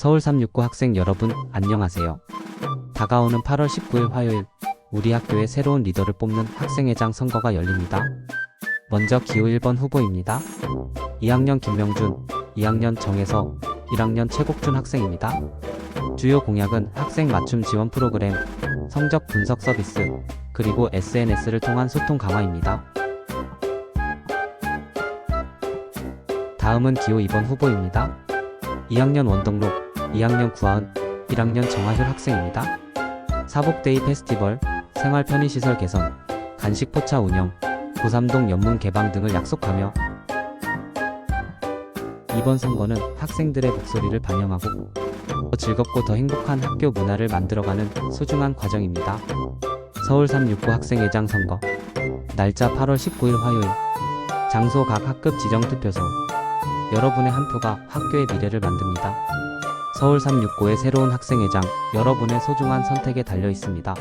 서울 369 학생 여러분, 안녕하세요. 다가오는 8월 19일 화요일, 우리 학교의 새로운 리더를 뽑는 학생회장 선거가 열립니다. 먼저 기호 1번 후보입니다. 2학년 김명준, 2학년 정혜서, 1학년 최국준 학생입니다. 주요 공약은 학생 맞춤 지원 프로그램, 성적 분석 서비스, 그리고 SNS를 통한 소통 강화입니다. 다음은 기호 2번 후보입니다. 2학년 원동록, 2학년 구하은, 1학년 정하율 학생입니다. 사복데이 페스티벌, 생활 편의시설 개선, 간식 포차 운영, 고삼동 연문 개방 등을 약속하며 이번 선거는 학생들의 목소리를 반영하고 더 즐겁고 더 행복한 학교 문화를 만들어가는 소중한 과정입니다. 서울 369 학생회장 선거 날짜 8월 19일 화요일 장소 각 학급 지정 투표소 여러분의 한 표가 학교의 미래를 만듭니다. 서울 369의 새로운 학생회장 여러분의 소중한 선택에 달려 있습니다.